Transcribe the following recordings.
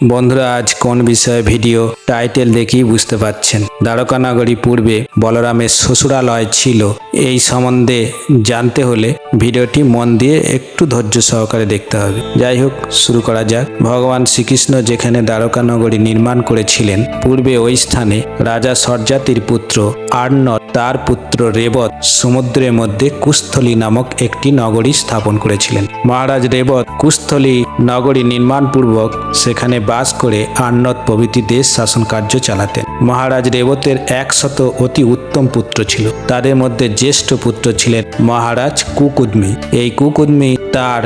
বন্ধুরা, আজ কোন বিষয়ে ভিডিও টাইটেল দেখেই বুঝতে পাচ্ছেন দ্বারকানগরী পূর্বে বলরামের শ্বশুরালয় ছিল। এই সম্বন্ধে জানতে হলে ভিডিওটি মন দিয়ে একটু ধৈর্য সহকারে দেখতে হবে। যাই হোক, শুরু করা যাক। ভগবান শ্রীকৃষ্ণ যেখানে দ্বারকানগরী নির্মাণ করেছিলেন, পূর্বে ওই স্থানে রাজা সরজাতির পুত্র আর্ণব তার পুত্র রেবত সমুদ্রের মধ্যে কুস্থলী নামক একটি নগরী স্থাপন করেছিলেন। মহারাজ রেবত কুস্থলী নগরী নির্মাণ পূর্বক সেখানে বাস করে আর্ণব প্রভৃতি দেশ শাসন কার্য চালাতেন। মহারাজ রেবতের একশত অতি উত্তম পুত্র ছিল। তাদের মধ্যে জ্যেষ্ঠ পুত্র ছিলেন মহারাজ কুকুদমি। এই কুকুদমি তার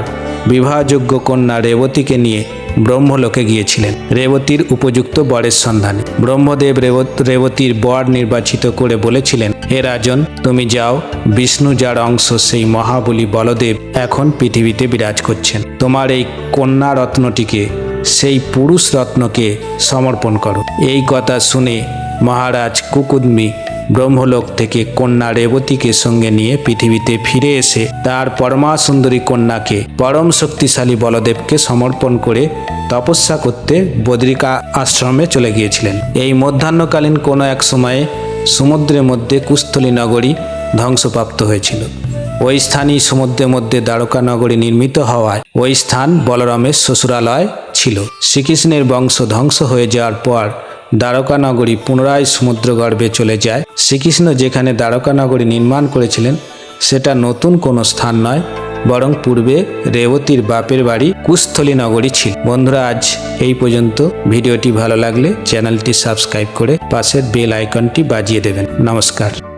বিবাহযোগ্য কন্যা রেবতীকে নিয়ে ব্রহ্মলোকে গিয়েছিলেন। রেবতীর উপযুক্ত বরের সন্ধানে। ব্রহ্মদেব রেবত, রেবতীর বর নির্বাচিত করে বলেছিলেন, হে রাজন, তুমি যাও। বিষ্ণু যার অংশ সেই মহাবলী বলদেব এখন পৃথিবীতে বিরাজ করছেন। তোমার এই কন্যা রত্নটিকে সেই পুরুষ রত্নকে সমর্পণ করো। এই কথা শুনে মহারাজ কুকুদমি ব্রহ্মলোক থেকে কন্যা রেবতীকে সঙ্গে নিয়ে পৃথিবীতে ফিরে এসে তার পরমা সুন্দরী কন্যাকে পরম শক্তিশালী বলদেবকে সমর্পণ করে তপস্যা করতে বদ্রিকা আশ্রমে চলে গিয়েছিলেন। এই মধ্যাহ্নকালীন কোনো এক সময়ে সমুদ্রের মধ্যে কুস্থলী নগরী ধ্বংসপ্রাপ্ত হয়েছিল। ওই স্থানই সমুদ্রের মধ্যে দ্বারকা নগরী নির্মিত হওয়ায় ওই স্থান বলরামের শ্বশুরালয় ছিল। শ্রীকৃষ্ণের বংশ ধ্বংস হয়ে যাওয়ার পর দ্বারকা নগরী পুনরায় সমুদ্রগর্ভে চলে যায়। শ্রীকৃষ্ণ যেখানে দ্বারকা নগরী নির্মাণ করেছিলেন, সেটা নতুন কোনো স্থান নয়, বরং পূর্বে রেবতীর বাপের বাড়ি কুস্থলী নগরী ছিল। বন্ধুরা, আজ এই পর্যন্ত। ভিডিওটি ভালো লাগলে চ্যানেলটি সাবস্ক্রাইব করে পাশের বেল আইকনটি বাজিয়ে দেবেন। নমস্কার।